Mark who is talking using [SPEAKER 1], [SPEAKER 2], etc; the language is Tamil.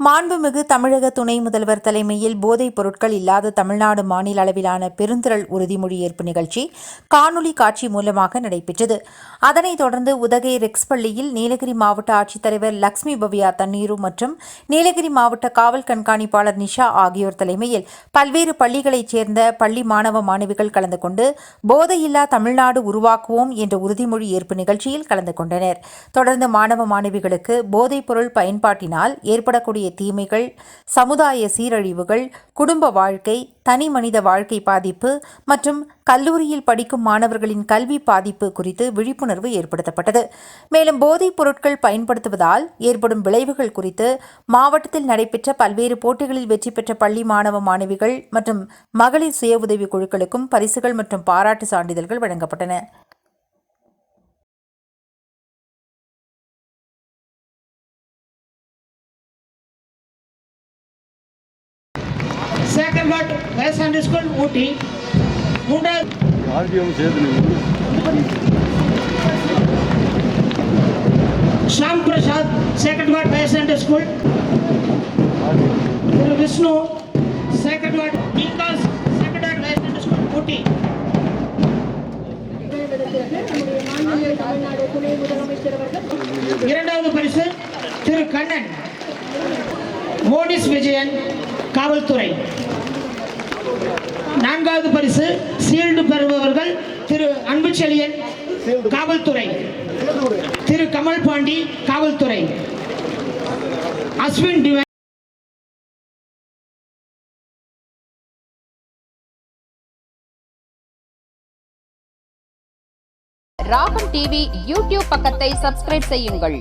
[SPEAKER 1] மாண்புமிகு தமிழக துணை முதல்வர் தலைமையில் போதைப் பொருட்கள் இல்லாத தமிழ்நாடு மாநில அளவிலான பெருந்திரள் உறுதிமொழி ஏற்பு நிகழ்ச்சி காணொலி காட்சி மூலமாக நடைபெற்றது. அதனைத் தொடர்ந்து உதகை ரெக்ஸ் பள்ளியில் நீலகிரி மாவட்ட ஆட்சித்தலைவர் லக்ஷ்மி பவ்யா தண்ணீரு மற்றும் நீலகிரி மாவட்ட காவல் கண்காணிப்பாளர் நிஷா ஆகியோர் தலைமையில் பல்வேறு பள்ளிகளைச் சேர்ந்த பள்ளி மாணவ மாணவிகள் கலந்து கொண்டு போதையில்லா தமிழ்நாடு உருவாக்குவோம் என்ற உறுதிமொழி ஏற்பு நிகழ்ச்சியில் கலந்து கொண்டனர். தொடர்ந்து மாணவ மாணவிகளுக்கு போதைப் பொருள் பயன்பாட்டினால் ஏற்படக்கூடிய தீமைகள் சமுதாய சீரழிவுகள் குடும்ப வாழ்க்கை தனி மனித வாழ்க்கை பாதிப்பு மற்றும் கல்லூரியில் படிக்கும் மாணவர்களின் கல்வி பாதிப்பு குறித்து விழிப்புணர்வு ஏற்படுத்தப்பட்டது. மேலும் போதைப் பொருட்கள் பயன்படுத்துவதால் ஏற்படும் விளைவுகள் குறித்து மாவட்டத்தில் நடைபெற்ற பல்வேறு போட்டிகளில் வெற்றி பெற்ற பள்ளி மாணவ மாணவிகள் மற்றும் மகளிர் சுய உதவி குழுக்களுக்கும் பரிசுகள் மற்றும் பாராட்டு சான்றிதழ்கள் வழங்கப்பட்டன.
[SPEAKER 2] செகண்ட் வார்டு வேசாண்டி ஸ்கூல் ஊட்டி மூன்றாவது
[SPEAKER 3] ஆர்டிஓவும் சேர்த்து நீங்கள்
[SPEAKER 2] Sham Prasad second ward வேசாண்டி school திரு Vishnu second ward Vikas second ward வேசாண்டி school ஊட்டி இரண்டாவது பரிசு திரு கண்ணன் மோனிஸ் விஜயன் காவல்துறை நான்காவது பரிசு சீல்டு பெறுபவர்கள் திரு அன்புச்செழியன் காவல்துறை. திரு கமல் பாண்டி காவல்துறை. அஸ்வின் டிவை
[SPEAKER 4] ராகம் டிவி யூடியூப் பக்கத்தை சப்ஸ்கிரைப் செய்யுங்கள்.